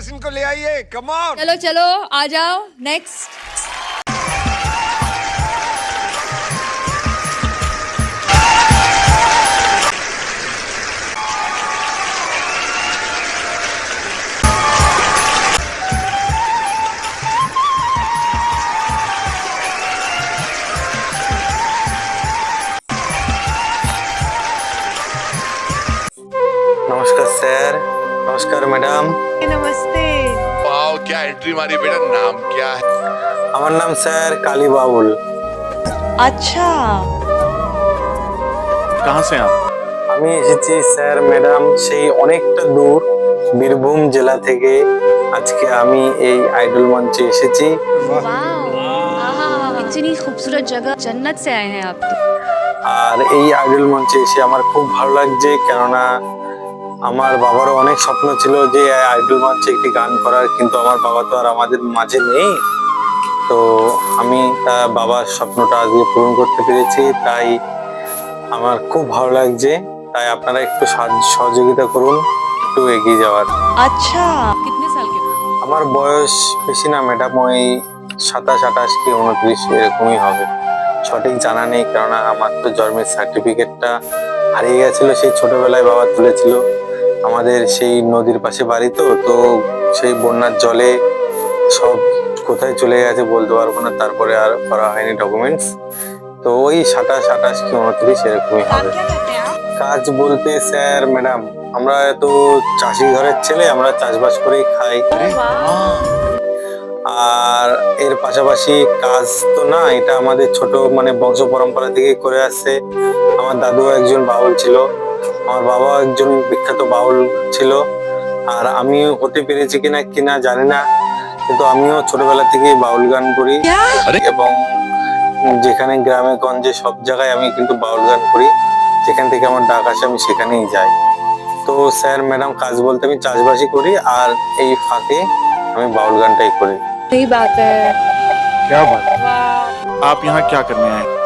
एंकरेस इनको ले आइए कम ऑन चलो चलो आ जाओ नेक्स्ट নমস্কার স্যার নমস্কার ম্যাডাম नमस्ते वाओ क्या एंट्री मारी बेटा नाम क्या है আমার নাম স্যার কালী বাউল अच्छा कहाँ से आप আমি এসেছি স্যার ম্যাডাম সেই অনেকটা দূর বীরভূম জেলা থেকে আজকে আমি এই আইডল মঞ্চে এসেছি इतनी खूबसूरत जगह जन्नत से आए हैं आप तो আর এই আইডল মঞ্চে এসে আমার খুব ভালো লাগছে কেননা আমার বাবারও অনেক স্বপ্ন ছিল যে আইডল মঞ্চে একটি গান করার কিন্তু আমার বাবা তো আর আমাদের মাঝে নেই। তো আমি বাবার স্বপ্নটা আজকে পূরণ করতে পেরেছি তাই আমার খুব ভালো লাগছে। তাই আপনারা একটু সহযোগিতা করুন একটু এগিয়ে যাওয়ার। আচ্ছা আমার বয়স বেশি না ম্যাডাম ওই সাতাশ আঠাশ কি উনত্রিশ এরকমই হবে। সঠিক জানা নেই কেননা আমার তো জন্মের সার্টিফিকেটটা হারিয়ে গেছিল সেই ছোটবেলায় বাবা তুলেছিল। আমাদের সেই নদীর পাশে বাড়ি তো তো সেই বন্যার জলে সব কোথায় চলে গেছে বলতে পারব না, তারপরে আর করা হয়নি ডকুমেন্টস তো ওই সাতাশ, আঠাশ কি উনত্রিশ এরকমই হবে। কাজ বলতে স্যার ম্যাডাম আমরা তো চাষি ঘরের ছেলে, আমরা চাষবাস করেই খাই। আর এর পাশাপাশি কাজ তো না, এটা আমাদের ছোট মানে বংশ পরম্পরা থেকে করে আসছে। আমার দাদু একজন বাউল ছিল। আমার বাবা একজন বিখ্যাত বাউল ছিল। আর আমি হতে পেরেছি কিনা কিনা জানি না। কিন্তু আমিও ছোটবেলা থেকে বাউল গান করি। এবং যেখানে গ্রামে গঞ্জে সব জায়গায় আমি কিন্তু বাউল গান করি। যেখান থেকে আমার ডাক আসে আমি সেখানেই যাই। তো স্যার ম্যাডাম কাজ বলতে আমি চাষবাসই করি। আর এই ফাঁকে আমি বাউল গানটাই করি। আপনি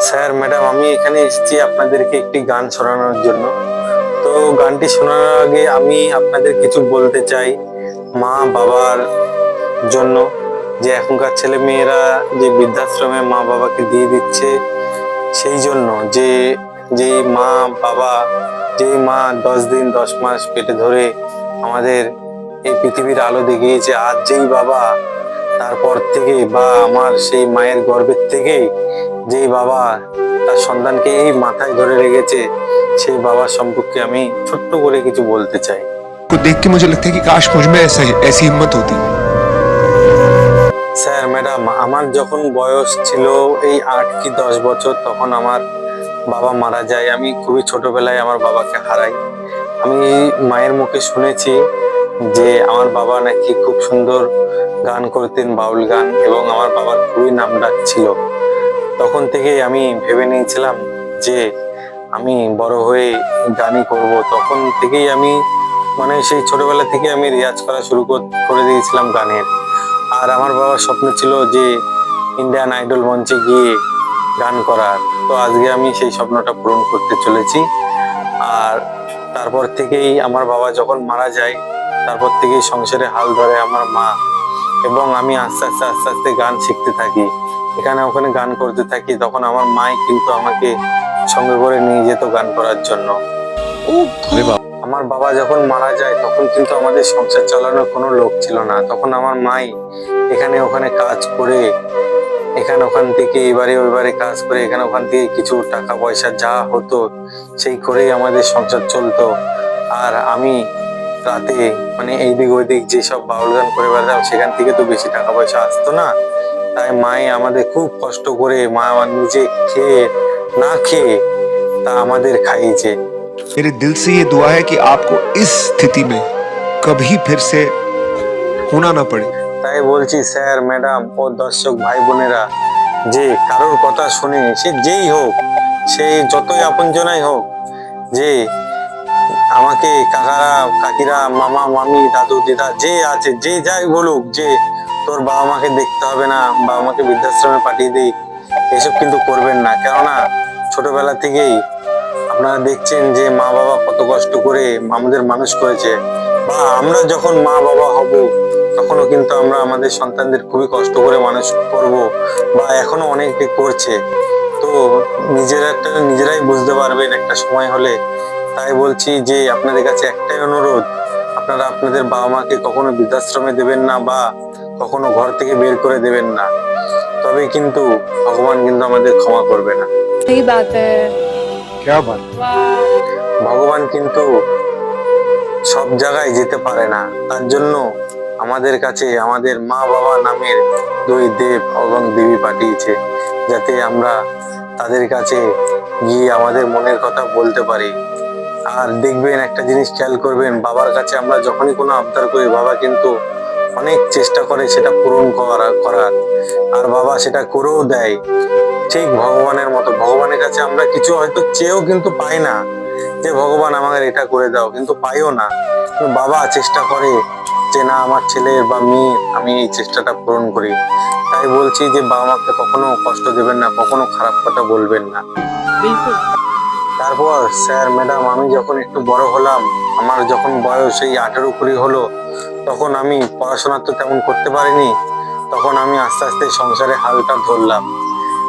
স্যার ম্যাডাম আমি এখানে এসেছি আপনাদেরকে একটি গান শোনানোর জন্য। তো গানটি শোনার আগে আমি আপনাদের কিছু বলতে চাই মা বাবার জন্য। যে এখনকার ছেলে মেয়েরা যে বৃদ্ধাশ্রমে মা বাবাকে দিয়ে দিচ্ছে, সেই জন্য যে যে মা বাবা, যে মা দশ দিন, দশ মাস পেটে ধরে আমাদের এই পৃথিবীর আলো দেখিয়েছে, আজ যেই বাবা, তারপর থেকে বা আমার সেই মায়ের গর্ভের থেকেই যেই বাবা তার সন্তানকে এই মাথায় ধরে রেখেছে সেই বাবার সম্পর্কে আমি ছোট্ট করে কিছু বলতে চাই को देख के मुझे लगता है कि काश मुझ में ऐसा ऐसी हिम्मत होती স্যার ম্যাডাম আমার যখন বয়স ছিল এই আট কি দশ বছর তখন আমার বাবা মারা যায় আমি খুবই ছোটবেলায় আমার বাবাকে হারাই আমি মায়ের মুখে শুনেছি যে আমার বাবা নাকি খুব সুন্দর গান করতেন বাউল গান এবং আমার বাবার খুবই নাম ডাক ছিল তখন থেকেই আমি ভেবে নিয়েছিলাম যে আমি বড় হয়ে গানই করব। তখন থেকেই আমি মানে সেই ছোটবেলা থেকে আমি রেয়াজ করা শুরু করে দিয়েছিলাম গানের। আর আমার বাবার স্বপ্ন ছিল যে ইন্ডিয়ান আইডল মঞ্চে গিয়ে গান করার। তো আজকে আমি সেই স্বপ্নটা পূরণ করতে চলেছি। আর তারপর থেকেই আমার বাবা যখন মারা যায়, তারপর থেকেই সংসারে হাল ধরে আমার মা। এবং আমি আস্তে আস্তে আস্তে আস্তে গান শিখতে থাকি। এখানে ওখানে গান করতে থাকি তখন আমার মাই কিন্তু আমাকে সঙ্গে করে নিয়ে যেত গান করার জন্য। আমার বাবা যখন মারা যায় তখন কিন্তু আমাদের সংসার চালানোর কোনো লোক ছিল না। তখন আমার মাই এখানে ওখানে কাজ করে এখানে ওখান থেকে এবারে ওইবারে কাজ করে এখানে ওখান থেকে কিছু টাকা পয়সা যা হতো সেই করেই আমাদের সংসার চলতো। আর আমি রাতে মানে এইদিক ওইদিক যেসব বাউল গান করে বেড়াতাম সেখান থেকে তো বেশি টাকা পয়সা আসতো না। তাই মাই আমাদের খুব কষ্ট করে মা আমার নিজে খেয়ে না খেয়ে তা আমাদের খাইয়েছে मेरे दिल से ये दुआ है कि आपको इस स्थिति में कभी फिर से होना ना पड़े তাই বলছি স্যার ম্যাডাম ও দর্শক ভাই বোনেরা যে কারোর কথা শুনে সে যেই হোক সে যতই আপনজনাই হোক যে আমাকে কাকারা কাকিরা মামা মামি দাদু দিদা যে আছে যে যাই বলুক যে তোর বাবা মাকে দেখতে হবে না বাবা মাকে বৃদ্ধাশ্রমে পাঠিয়ে দিই, এসব কিন্তু করবেন না। কেননা, ছোটবেলা থেকেই আপনারা দেখছেন যে মা বাবা কত কষ্ট করে আমাদের মানুষ করেছে। বা আমরা যখন মা বাবা হব, তখনও কিন্তু আমরা আমাদের সন্তানদের খুবই কষ্ট করে মানুষ করব, বা এখনও অনেকে করছে। তো নিজেরা একটা, নিজেরাই বুঝতে পারবেন একটা সময় হলে। তাই বলছি যে আপনাদের কাছে একটাই অনুরোধ, আপনারা আপনাদের বাবা মাকে কখনো বৃদ্ধাশ্রমে দেবেন না, বা কখনো ঘর থেকে বের করে দেবেন না। তবে কিন্তু ভগবান কিন্তু আমাদের ক্ষমা করবে না। ভগবান কিন্তু সব জায়গায় যেতে পারে না। তার জন্য আমাদের কাছে আমাদের মা বাবা নামের দুই দেব এবং দেবী পাঠিয়েছে যাতে আমরা তাদের কাছে গিয়ে আমাদের মনের কথা বলতে পারি। আর দেখবেন একটা জিনিস খেয়াল করবেন বাবার কাছে আমরা যখনই কোনো আবদার করি বাবা কিন্তু অনেক চেষ্টা করে সেটা পূরণ করা করার আর বাবা সেটা করেও দেয়। ঠিক ভগবানের মতো। ভগবানের কাছে আমরা কিছু হয়তো চেয়েও কিন্তু পাই না যে ভগবান আমাদের এটা করে দাও। কিন্তু পাইও না। বাবা চেষ্টা করে যে না আমার ছেলে বা মেয়ে আমি এই চেষ্টাটা পূরণ করি। তাই বলছি যে বাবা মাকে কখনো কষ্ট দেবেন না কখনো খারাপ কথা বলবেন না। তারপর স্যার ম্যাডাম আমি যখন একটু বড় হলাম আমার যখন বয়স এই আঠেরো কুড়ি হলো তখন আমি পড়াশোনা তো তেমন করতে পারিনি, তখন আমি আস্তে আস্তে সংসারে হালটা ধরলাম।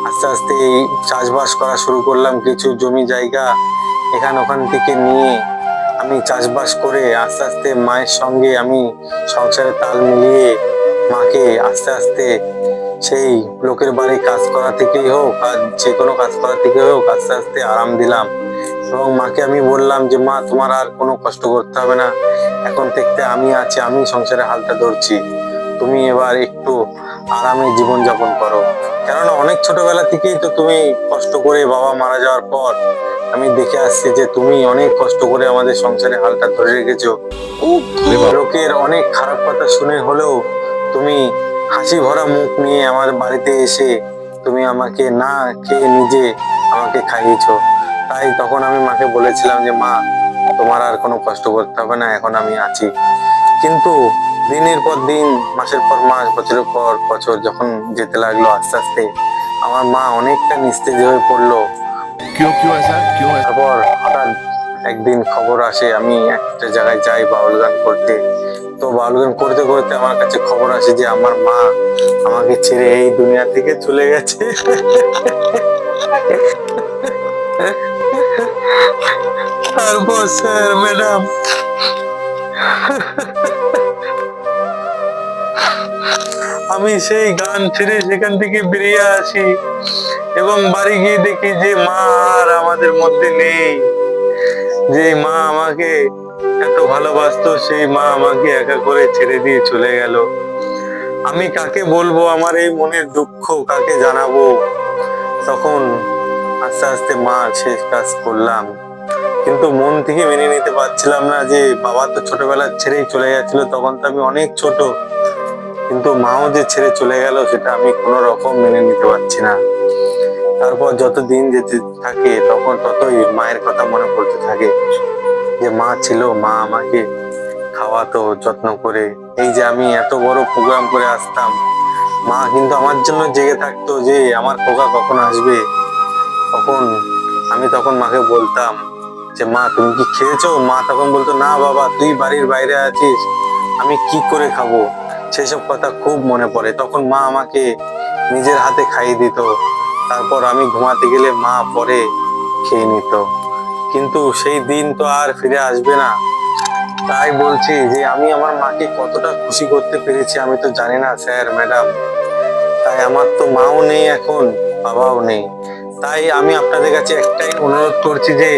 আস্তে আস্তে এই চাষবাস করা শুরু করলাম, কিছু জমি জায়গা এখান ওখান থেকে নিয়ে আমি চাষবাস করে আস্তে আস্তে মায়ের সঙ্গে আমি সংসারে তাল মিলিয়ে মাকে আস্তে আস্তে সেই লোকের বাড়ি কাজ করা থেকেই হোক আর যে কোনো কাজ করা থেকে হোক আস্তে আস্তে আরাম দিলাম। এবং মাকে আমি বললাম যে মা তোমার আর কোনো কষ্ট করতে হবে না। এখন থেকে আমি আছি আমি সংসারে হালটা ধরছি। তুমি এবার একটু আরামে জীবন যাপন করো। কেননা অনেক ছোটবেলা থেকেই তো তুমি কষ্ট করে বাবা মারা যাওয়ার পর আমি দেখে আসছি যে তুমি অনেক কষ্ট করে আমাদের সংসারে হালটা ধরে রেখেছো। লোকের অনেক খারাপ কথা শুনে হলেও তুমি হাসি ভরা মুখ নিয়ে আমার বাড়িতে এসে তুমি আমাকে না খেয়ে নিজে আমাকে খাইয়েছো। তাই তখন আমি মাকে বলেছিলাম যে মা তোমার আর কোনো কষ্ট করতে হবে না এখন আমি আছি। কিন্তু দিনের পর দিন মাসের পর মাস বছরের পর বছর যখন যেতে লাগল আস্তে আস্তে আমার মা অনেকটা নিস্তেজ হয়ে পড়ল। তারপর হঠাৎ একদিন খবর আসে আমি একটা জায়গায় যাই বাউল গান করতে। তো বাউল গান করতে করতে আমার কাছে খবর আসে যে আমার মা আমাকে ছেড়ে এই দুনিয়া থেকে চলে গেছে। তারপর স্যার ম্যাডাম আমি সেই গান ছেড়ে সেখান থেকে বেরিয়ে আসি এবং বাড়ি গিয়ে দেখি যে মা আর আমাদের মধ্যে নেই। যে মা আমাকে এত ভালোবাসতো, সেই মা আমাকে একা করে ছেড়ে দিয়ে চলে গেল। আমি কাকে বলব? আমার এই মনের দুঃখ কাকে জানাব? তখন আস্তে আস্তে মা শেষ কাজ করলাম। কিন্তু মন থেকে মেনে নিতে পারছিলাম না যে বাবা তো ছোটবেলা ছেড়েই চলে গেছিল, তখন তো আমি অনেক ছোট। কিন্তু মাও যে ছেড়ে চলে গেল, সেটা আমি কোনো রকম মেনে নিতে পারছি না। তারপর যত দিন যেতে থাকে, তখন ততই মায়ের কথা মনে পড়তে থাকে। যে মা ছিল, মা আমাকে খাওয়াতো, যত্ন করে। এই যে আমি এত বড় প্রোগ্রাম করে আসতাম, মা কিন্তু আমার জন্য জেগে থাকতো যে আমার খোকা কখন আসবে। তখন আমি তখন মাকে বলতাম যে, মা, তুমি কি খেয়েছো? মা তখন বলতো, না বাবা, তুই বাড়ির বাইরে আছিস, আমি কি করে খাব? সেসব কথা খুব মনে পড়ে। তখন মা আমাকে নিজের হাতে খাইয়ে দিত। তারপর আমি ঘুমাতে গেলে মা পরে খেয়ে নিত। কিন্তু সেই দিন তো আর ফিরে আসবে না। তাই বলছি যে, আমি আমার মাকে কতটা খুশি করতে পেরেছি আমি তো জানি না, স্যার, ম্যাডাম। তাই আমার তো মাও নেই এখন, বাবাও নেই। তাই আমি আপনাদের কাছে একটাই অনুরোধ করছি যে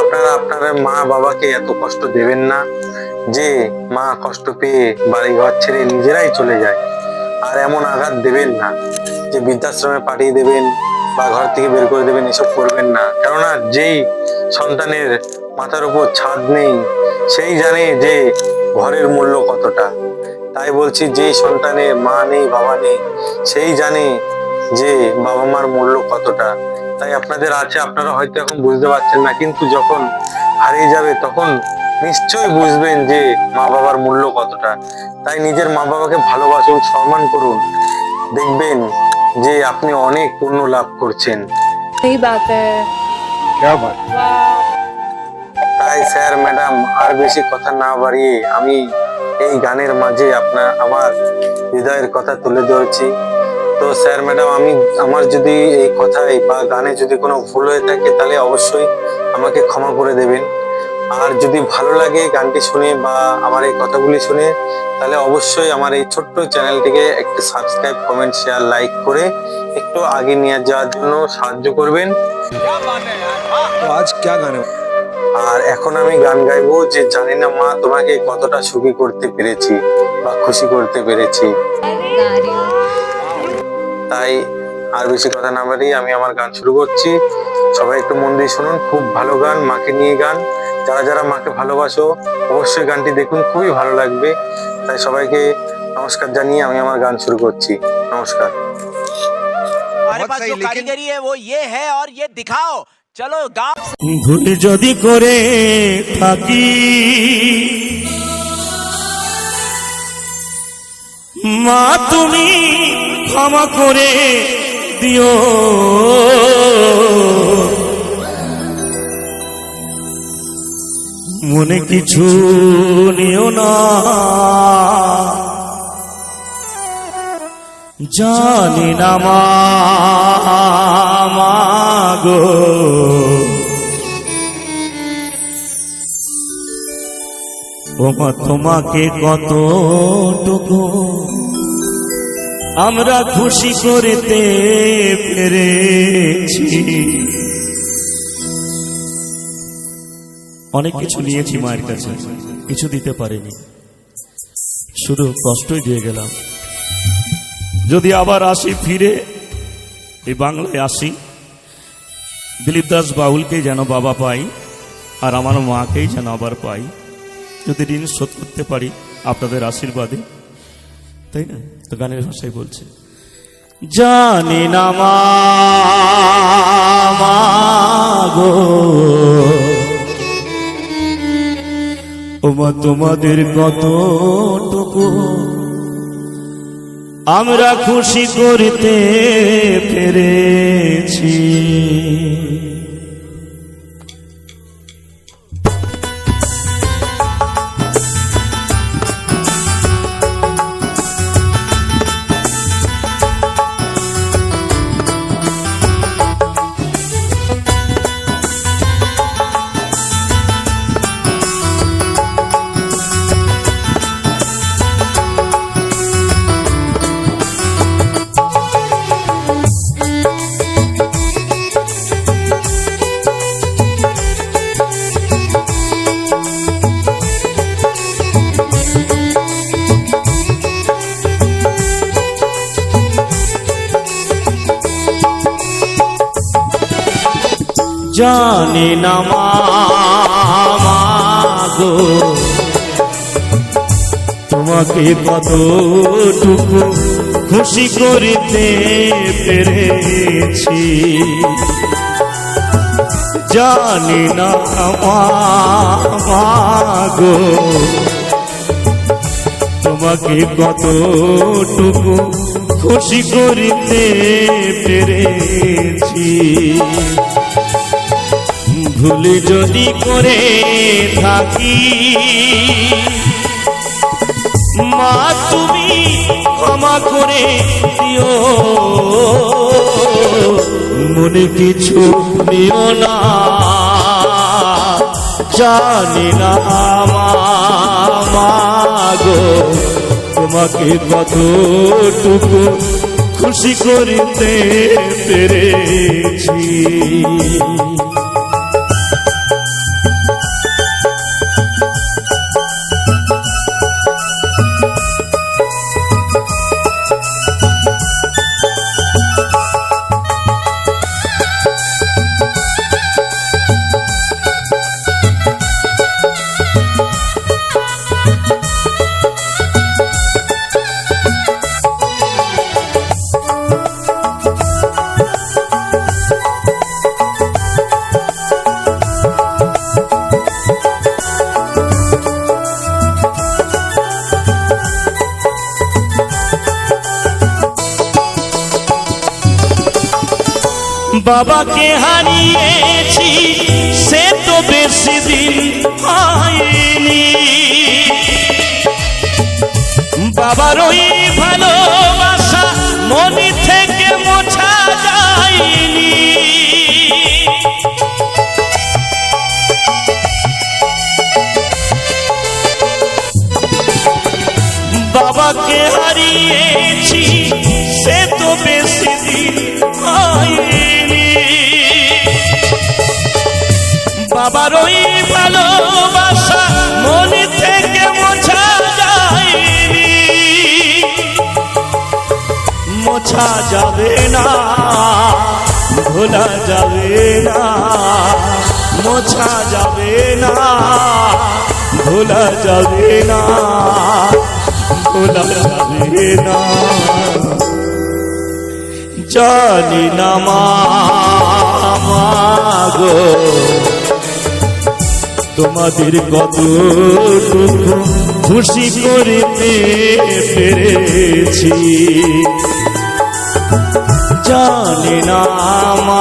আপনারা আপনার মা বাবাকে এত কষ্ট দেবেন না, যে মা কষ্ট পেয়ে বাড়ি ঘর ছেড়ে নিজেরাই চলে যায়। আর এমন আঘাত দেবেন না, যে বৃদ্ধাশ্রমে পাঠিয়ে দেবেন বা ঘর থেকে বের করে দেবেন, এসব করবেন না। কেননা যেই সন্তানের মাথার উপর ছাদ নেই, সেই জানে যে ঘরের মূল্য কতটা। তাই বলছি, যেই সন্তানের মা নেই, বাবা নেই, সেই জানে যে বাবা মার মূল্য কতটা? তাই আপনাদের আছে আপনারা হয়তো এখন বুঝতে পারছেন না কিন্তু যখন হারিয়ে যাবে তখন নিশ্চয়ই বুঝবেন যে মা বাবার মূল্য কতটা। তাই নিজের মা বাবাকে ভালোবাসুন সম্মান করুন। দেখবেন যে আপনি অনেক পূর্ণ লাভ করছেন। তাই স্যার ম্যাডাম আর বেশি কথা না বাড়িয়ে আমি এই গানের মাঝে আপনার আমার হৃদয়ের কথা তুলে ধরেছি। তো স্যার ম্যাডাম আমি আমার যদি এই কথায় বা গানে যদি কোনো ভুল হয়ে থাকে তাহলে অবশ্যই আমাকে ক্ষমা করে দেবেন। আর যদি ভালো লাগে গানটি শুনে বা আমার এই কথাগুলি শুনে তাহলে অবশ্যই আমার এই ছোট্ট চ্যানেলটিকে একটু সাবস্ক্রাইব কমেন্ট শেয়ার লাইক করে একটু আগে নিয়ে যাওয়ার জন্য সাহায্য করবেন। আজ কে গান? আর এখন আমি গান গাইবো যে জানি না মা তোমাকে কতটা সুখী করতে পেরেছি বা খুশি করতে পেরেছি। তাই আর বেশি কথা না বাড়িয়ে আমি আমার গান শুরু করছি। সবাই একটু মন দিয়ে শুনুন খুব ভালো গান মাকে নিয়ে গান। যারা যারা মাকে ভালোবাসো অবশ্যই গানটি দেখুন খুবই ভালো লাগবে। তাই সবাইকে নমস্কার জানিয়ে আমি আমার গান শুরু করছি। নমস্কার। ভুল যদি করে থাকি মা তুমি ক্ষমা করে দিও। মনে কিছু নিও না। জানি না মা মা গো। ওমা তোমাকে কতটুকু আমরা খুশি করতে পেরেছি অনেক কিছু নিয়েছি মায়ের কাছে, কিছু দিতে পারিনি। শুধু কষ্টই দিয়ে গেলাম। যদি আবার আসি ফিরে, এই বাংলায় আসি, দিলীপ দাস বাউলকে যেন বাবা পাই, আর আমার মাকেই যেন আবার পাই। যদি ঋণ শোধ করতে পারি আপনাদের আশীর্বাদে, তাই না? তো গানের ভাষায় বলছে জানি না গো। ওমা তোমাদের কতটুকু আমরা খুশি করতে পেরেছি। জানি না গো। তোমাকে কতটুকু খুশি করতে পেরেছি। জানি না মা মা গো। তোমাকে কতটুকু খুশি করতে পেরেছি। ভুল যদি করে থাকি, মা তুমি ক্ষমা করে দিও। মনে কিছু নিও না, জানি না মা মা গো, তোমাকে কতটুকু খুশি করতে পেরেছি। হারিয়েছি সে তো বেশি দিন হয়নি। বাবার ওই ভালোবাসা মনি থেকে মোছা যায়নি। বাবাকে হারিয়েছি, সে তো বেশি দিন হয়নি। বাবার ওই ভালোবাসা মনে থেকে মোছা যায়নি। মোছা যাবে না ভোলা যাবে না, মোছা যাবে না ভোলা যাবে না ভোলা যাবে না। জানি না মা গো। তোমাদের কতটুকু খুশি করতে পেরেছি জানি না মা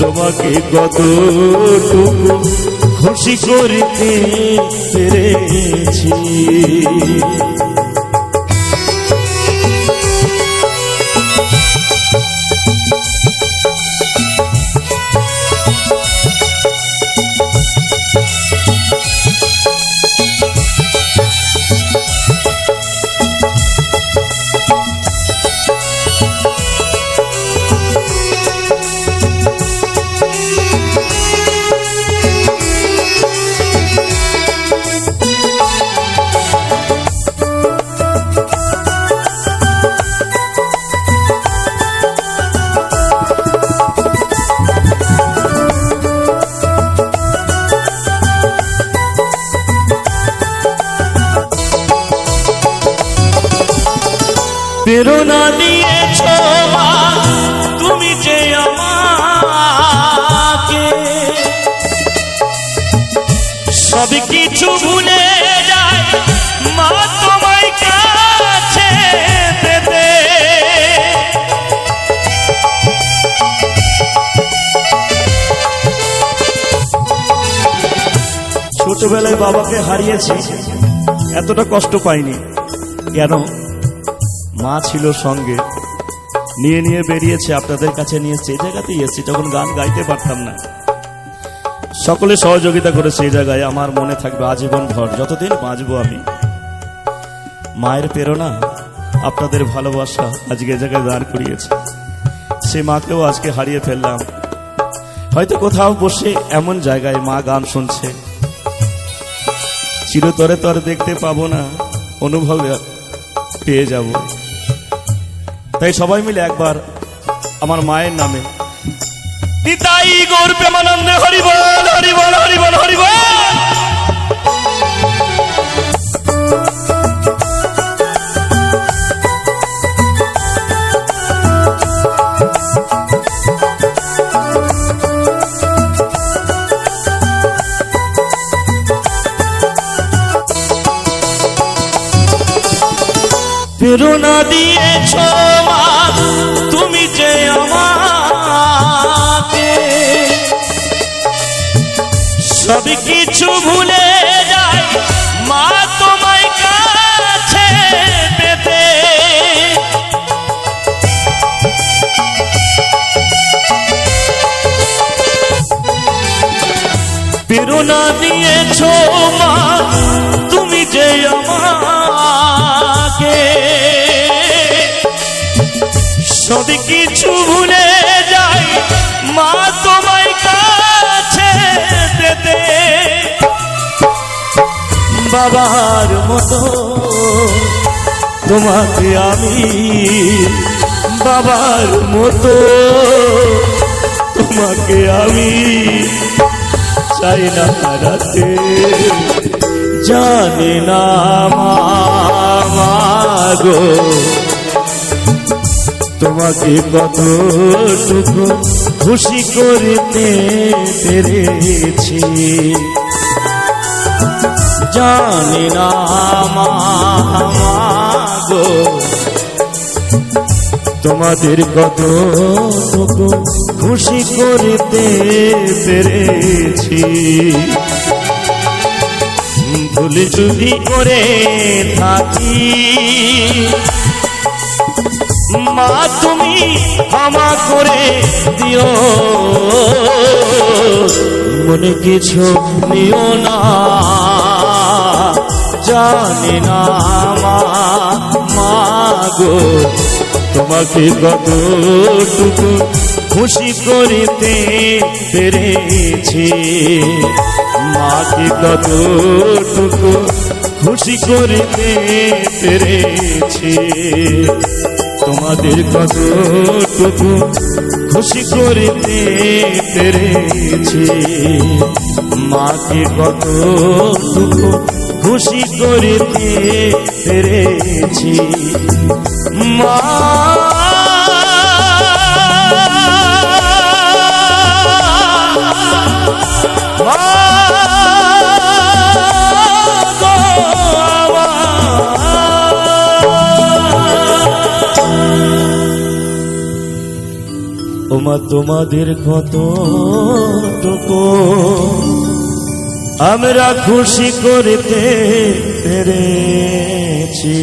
তোমাকে কতটুকু খুশি করতে পেরেছি প্রেরণা দিয়েছ তুমি যে আমাকে। সব কিছু ভুলে যায় মা তোমায় কাছে পেতে। ছোটবেলায় বাবাকে হারিয়েছি, এতটা কষ্ট পাইনি। কেন? মা ছিল সঙ্গে। নিয়ে নিয়ে বেরিয়েছে, আপনাদের কাছে নিয়ে সেই জায়গাতেই এসেছি, তখন গান গাইতে পারতাম না। সকলে সহযোগিতা করেছে এই জায়গায়, আমার মনে থাকবে আজীবন ভর। যতদিন বাঁচবো আমি। মায়ের প্রেরণা, আপনাদের ভালোবাসা আজকে জায়গায় দাঁড় করিয়েছে। সে মাকেও আজকে হারিয়ে ফেললাম। হয়তো কোথাও বসে এমন জায়গায় মা গান শুনছে। চিরতরে তো আর দেখতে পাবো না, অনুভবে পেয়ে যাব। তাই সবাই মিলে একবার আমার মায়ের নামে। নিতাই গৌর প্রেমানন্দে হরিবল হরিবল হরিবল হরিবল প্রেরণা দিয়েছ প্রেরণা দিয়েছ মা, তুমি যে আমাকে। সব কিছু ভুলে যাই, মা তোমায় কাছে পেতে। বাবার মতো তোমাকে আমি, বাবার মতো তোমাকে আমি চাই না হারাতে জানে না মা গো। তোমাকে কতটুকু খুশি করতে পেরেছি। জানি না মা গো। তোমাদের কতটুকু খুশি করতে পেরেছি। ভুল যদি করে থাকি, মা তুমি ক্ষমা করে দিও। মনে কিছু নিও না, জানি না মা গো, তোমাকে কতটুকু খুশি করিতে পেরেছি। মাকে কতটুকু খুশি করিতে পেরেছি। তোমাদের কতটুকু খুশি করিতে পেরেছি। মাকে কতটুকু খুশি করিতে পেরেছি। মা ওমা তোমাদের কতটুকু আমরা খুশি করতে পেরেছি